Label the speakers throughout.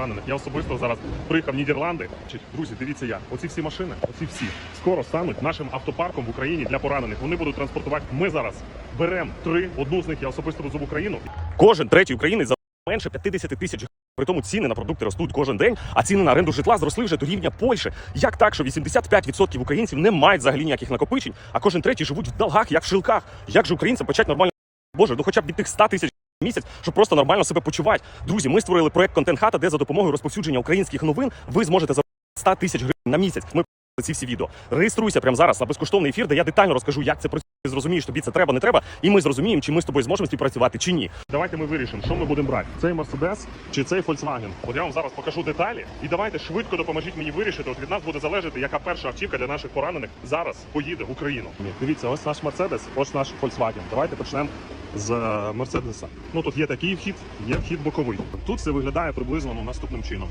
Speaker 1: поранених. Я особисто зараз приїхав в Нідерланди. Друзі, дивіться я. Оці всі машини, оці всі скоро стануть нашим автопарком в Україні для поранених. Вони будуть транспортувати. Ми зараз беремо три. Одну з них я особисто везу в Україну. Кожен третій українець за менше 50 тисяч. При тому ціни на продукти ростуть кожен день, а ціни на оренду житла зросли вже до рівня Польщі. Як так, що 85% українців не мають взагалі ніяких накопичень, а кожен третій живуть в долгах, як в шилках. Як же українцям почати нормально Боже, ну хоча б від тих 100 тисяч місяць, щоб просто нормально себе почувати. Друзі, ми створили проект Контент Хата, де за допомогою розповсюдження українських новин ви зможете за 100 тисяч гривень на місяць. Ми ці всі відео. Реєструйся прямо зараз на безкоштовний ефір, де я детально розкажу, як це працює. Зрозумієш, тобі це треба, не треба, і ми зрозуміємо, чи ми з тобою зможемо співпрацювати чи ні. Давайте ми вирішимо, що ми будемо брати: цей Mercedes чи цей Volkswagen. От я вам зараз покажу деталі, і давайте швидко допоможіть мені вирішити. От від нас буде залежати, яка перша автівка для наших поранених зараз поїде в Україну. Дивіться, ось наш Mercedes, ось наш Volkswagen. Давайте почнемо з Мерседеса. Ну тут є такий вхід, є вхід боковий. Тут все виглядає приблизно ну, наступним чином.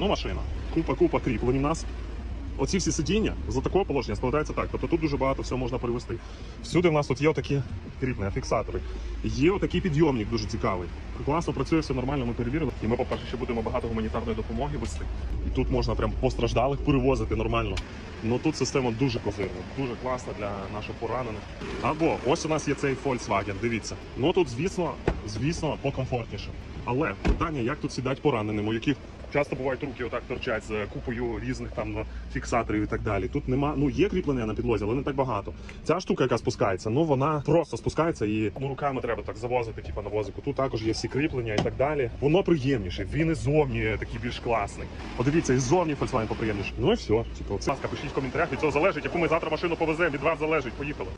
Speaker 1: Ну, машина, купа, купа кріплень у нас. Оці всі сидіння за такого положення складаються так. Тобто тут дуже багато всього можна перевести. Всюди в нас тут є отакі кріплення, фіксатори. Є отакий підйомник дуже цікавий. Класно працює, все нормально, ми перевірили. І ми, по-перше, ще будемо багато гуманітарної допомоги вести. І тут можна прям постраждалих перевозити нормально. Ну тут система дуже козирна, дуже класна для наших поранених. Або ось у нас є цей Volkswagen, дивіться. Ну тут, звісно, звісно, покомфортніше. Але питання, як тут сідати пораненим, у яких часто бувають руки отак торчать з купою різних там фіксаторів і так далі. Тут нема, ну є кріплення на підлозі, але не так багато. Ця штука, яка спускається, ну вона просто спускається і ну руками треба так завозити, типу на возику. Тут також є всі кріплення і так далі. Воно приємніше. Він і зовні такий більш класний. Подивіться, і зовні Volkswagen поприємніше. Ну і все. Типу, це. Ласка, пишіть в коментарях. Від цього залежить, яку ми завтра машину повеземо. Від вас залежить. Поїхали.